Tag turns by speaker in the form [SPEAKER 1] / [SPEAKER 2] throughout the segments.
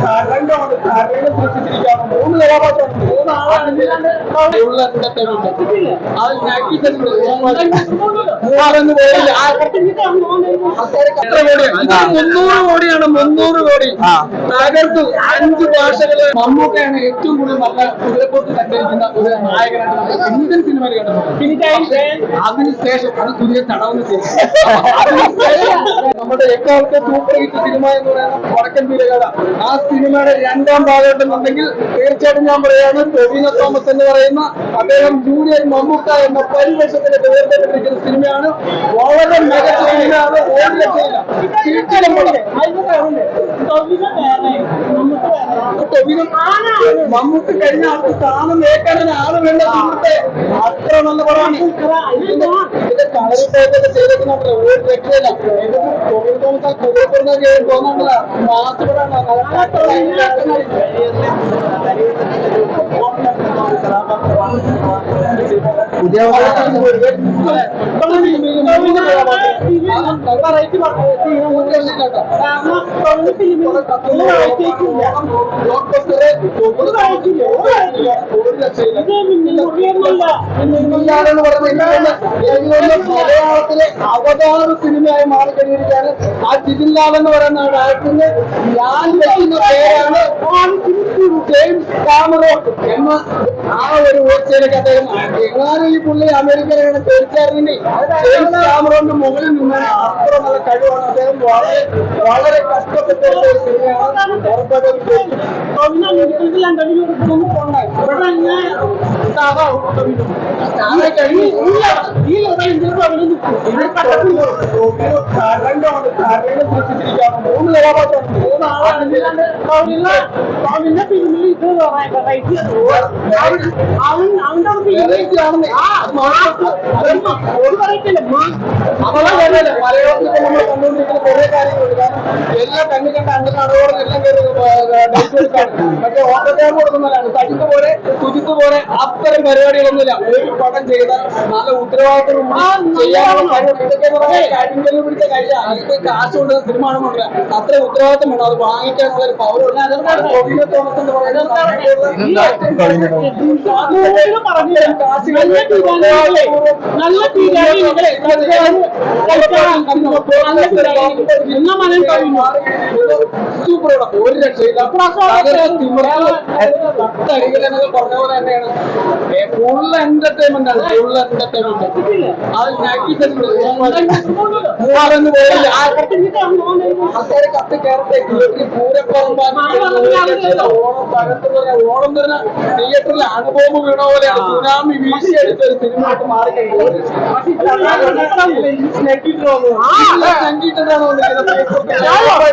[SPEAKER 1] കരണ്ടാണ് മുന്നൂറ് കോടിയാണ് മുന്നൂറ് കോടി തകർത്തു അഞ്ച് ഭാഷകൾ മമ്മൂക്കയാണ് ഏറ്റവും കൂടുതൽ നല്ല കുതിരപ്പോട്ട് സഞ്ചരിക്കുന്ന ഒരു നായകനായിട്ട് ഇന്ത്യൻ സിനിമയിൽ കണ്ടിട്ടുണ്ട് അതിനുശേഷം അത് പുതിയ തടവുന്ന നമ്മുടെ എക്കാലത്തെ സൂപ്പർ ഹിറ്റ് സിനിമ എന്ന് പറയുന്ന വടക്കൻ വീരകഥ ആ സിനിമയുടെ രണ്ടാം ഭാഗത്തുണ്ടെങ്കിൽ തീർച്ചയായിട്ടും ഞാൻ പറയാണ് ടൊവിനോ തോമസ് എന്ന് പറയുന്ന അദ്ദേഹം ജൂനിയർ മമ്മൂക്ക എന്ന പരിവേഷത്തിന് ഉയർത്തപ്പെട്ടിരിക്കുന്ന സിനിമയാണ്. വളരെ മികച്ച സിനിമയാണ്. ഒരു രക്ഷയില്ല. തിരിച്ചലും ടൊവിനും മമ്മൂക്ക് കഴിഞ്ഞ ആൾക്ക് സ്ഥാനം ഏക്കാൻ ആൾ വേണ്ട സുഹൃത്തെ അത്ര നല്ല പടമാണ് ഇതിന്റെ ഇതിന്റെ കളറി ടൈപ്പൊക്കെ ചെയ്തേക്കുന്നുണ്ടല്ലോ ഒരു രക്ഷയില്ല ടൊവിൻ തോമസ് ആ കുതിരപ്പെടുന്ന ചെയ്യാൻ തോന്നുന്നില്ല മാസപ്പെടാണ് മലയാളത്തിലെ അവതാര സിനിമയായി മാറിക്കഴിഞ്ഞിരിക്കുകയാണ് ആ ജിതിൻലാൽ എന്ന് പറയുന്ന ഡയറക്ടറിന് ഞാൻ വെക്കുന്ന പേരാണ് ജെയിംസ് കാമറോൺ എന്ന ആ ഒരു ഓർച്ചയിലേക്ക് അദ്ദേഹം എങ്ങാനും ഈ പുള്ളി അമേരിക്കയിലാണ് തീർച്ചയായിട്ടും ജെയിംസ് കാമറോണിന്റെ മുകളിൽ നിന്നാണ് അത്ര നല്ല കഴിവാണ്. അദ്ദേഹം വളരെ വളരെ കഷ്ടപ്പെട്ട ഒരു സിനിമയാണ്. കരണ്ട് സൃഷ്ടിച്ചിരിക്കുകയാണ് മൂന്ന് കഥാപാത്രമാണ് മൂന്ന് ആളാണ് വെറൈറ്റി ആണെന്ന് നമ്മളെ കാര്യമല്ല മലയാളത്തിൽ നമ്മൾ കണ്ടുകൊണ്ടിരിക്കുന്ന കുറെ കാര്യങ്ങളുണ്ട് കാരണം എല്ലാം കണ്ണു കണ്ട അണ്ട് നടോടെ എല്ലാം കയറി ഡേറ്റ് എടുക്കാണ് മറ്റേ ഓട്ടോക്കാർ കൊടുക്കുന്നതാണ് സജിത്ത് പോലെ സുജിത്ത് പോലെ അത്തരം പരിപാടികളൊന്നുമില്ല. ഒരു പടം ചെയ്ത നല്ല ഉത്തരവാദിത്തം പിടിച്ച കഴിയ അതിന്റെ കാശ് കൊണ്ട് സിനിമ ആണെന്നില്ല അത്ര ഉത്തരവാദിത്തം വേണം അത് വാങ്ങിക്കാനുള്ള ഒരു എന്ന്
[SPEAKER 2] നല്ല തീരുമാനം
[SPEAKER 1] സൂപ്പർ ഒരു രക്ഷയില്ല. പറഞ്ഞ പോലെ തന്നെയാണ്. ഫുൾ എന്റർടൈൻമെന്റ് ആണ്. ഫുൾ അത് ആൾക്കാരെ കത്തി ഓണം തകർത്ത് പറഞ്ഞ ഓണം തന്നെ തിയേറ്ററിൽ അനുഭവം വീണ പോലെയാണ്. സുനാമി വീശി അടിച്ച ഒരു സിനിമ ആയിട്ട് മാറിക്കഴിഞ്ഞു.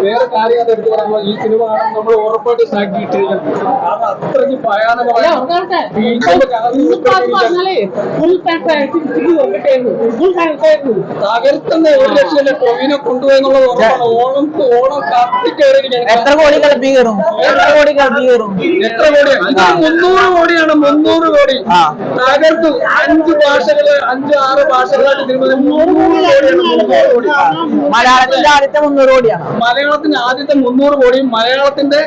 [SPEAKER 1] വേറെ കാര്യം അത് എടുത്തു പറയുമ്പോൾ ഈ സിനിമ നമ്മൾ ഉറപ്പായിട്ട് സാക്കിയിട്ടിരിക്കണം കാരണം അത്രയ്ക്ക് ഭയാനകമായ തകർത്തുന്ന ഒരു ലക്ഷം ടൊവിനെ കൊണ്ടുപോയെന്നുള്ളത് ഉറപ്പാണ്. ഓണം ഓണം കത്തിക്കയറിയിരിക്കുകയാണ്
[SPEAKER 3] എത്ര കോടി കളപ്പി കയറും? എത്ര കോടി കളപ്പി കയറും?
[SPEAKER 1] എത്ര കോടി? മുന്നൂറ് കോടിയാണ് മുന്നൂറ് കോടി. തകർത്തു. അഞ്ച് ഭാഷകൾ അഞ്ച് ആറ് ഭാഷകളായിട്ട് സിനിമ മുന്നൂറ് കോടിയാണ്
[SPEAKER 3] മലയാളത്തിന്റെ ആദ്യത്തെ മുന്നൂറ് കോടിയാണ്.
[SPEAKER 1] മലയാളത്തിന്റെ ആദ്യത്തെ മുന്നൂറ് കോടിയും മലയാളത്തിന്റെ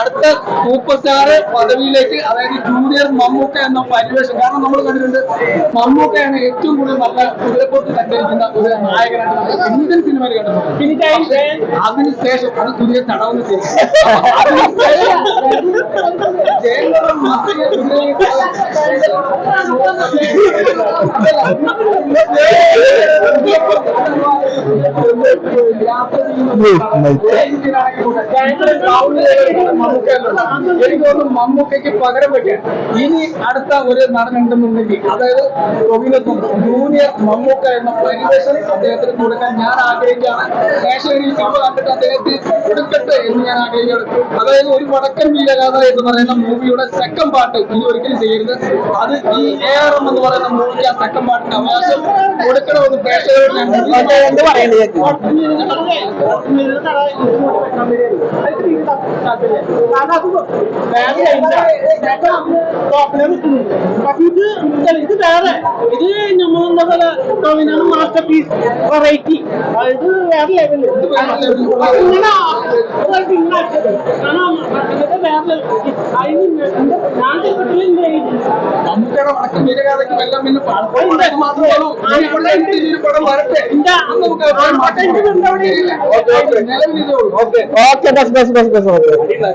[SPEAKER 1] അടുത്ത സൂപ്പർ സ്റ്റാർ പദവിയിലേക്ക് അതായത് ജൂനിയർ മമ്മൂക്ക എന്ന പരിവേഷം. കാരണം നമ്മൾ കണ്ടിട്ടുണ്ട് മമ്മൂക്കയാണ് ഏറ്റവും കൂടുതൽ നല്ല കുതിരപ്പുറത്ത് സഞ്ചരിക്കുന്ന ഒരു നായകനായിട്ട് ഇന്ത്യൻ സിനിമയിൽ കണ്ടിട്ടുണ്ട്. അതിനുശേഷം അത് പുതിയ തടവുന്ന ജയലളിതം മമ്മൂക്കയ്ക്ക് പകരം വെക്കാൻ ഇനി അടുത്ത ഒരു നടനുണ്ടെന്നുണ്ടെങ്കിൽ അതായത് ടൊവിനോ ജൂനിയർ മമ്മൂക്ക എന്ന പരിവേഷം അദ്ദേഹത്തിന് കൊടുക്കാൻ ഞാൻ ആഗ്രഹിക്കുകയാണ് ഈ സിനിമ കണ്ടിട്ട് അദ്ദേഹത്തിന് കൊടുക്കട്ടെ എന്ന് ഞാൻ ആഗ്രഹിക്കുകയാണ് അതായത് ഒരു വടക്കൻ വീരഗാഥ എന്ന് പറയുന്ന മൂവിയുടെ സെക്കൻഡ് പാർട്ട് ഇനി ഒരിക്കലും ചെയ്യരുത് അത് ഈ എ ആർ എം എന്ന് പറയുന്ന മൂവിക്ക് സെക്കൻഡ് പാർട്ടിന് അവകാശം കൊടുക്കണമെന്ന് പ്രേക്ഷകരോട് ഞാൻ
[SPEAKER 3] എന്ത് പറയണ്ടത്
[SPEAKER 2] ഇത് വേറെ. ഇത് നമ്മളെന്താ പോലെ ടോവിനാണ് മാസ്റ്റർ പീസ് വെറൈറ്റി. ഇത് വേറെ ലെവൽ ഇങ്ങനെ. കാരണം ഇത് വേറെ level. അതിന് ഞാൻ
[SPEAKER 1] മമ്മൂക്കയുടെ എല്ലാം പിന്നെ പാടുന്നത് മാത്രമേ ഉള്ളൂ. പടം വരട്ടെ. നമുക്ക്
[SPEAKER 3] okay bus bus bus bus 有病啊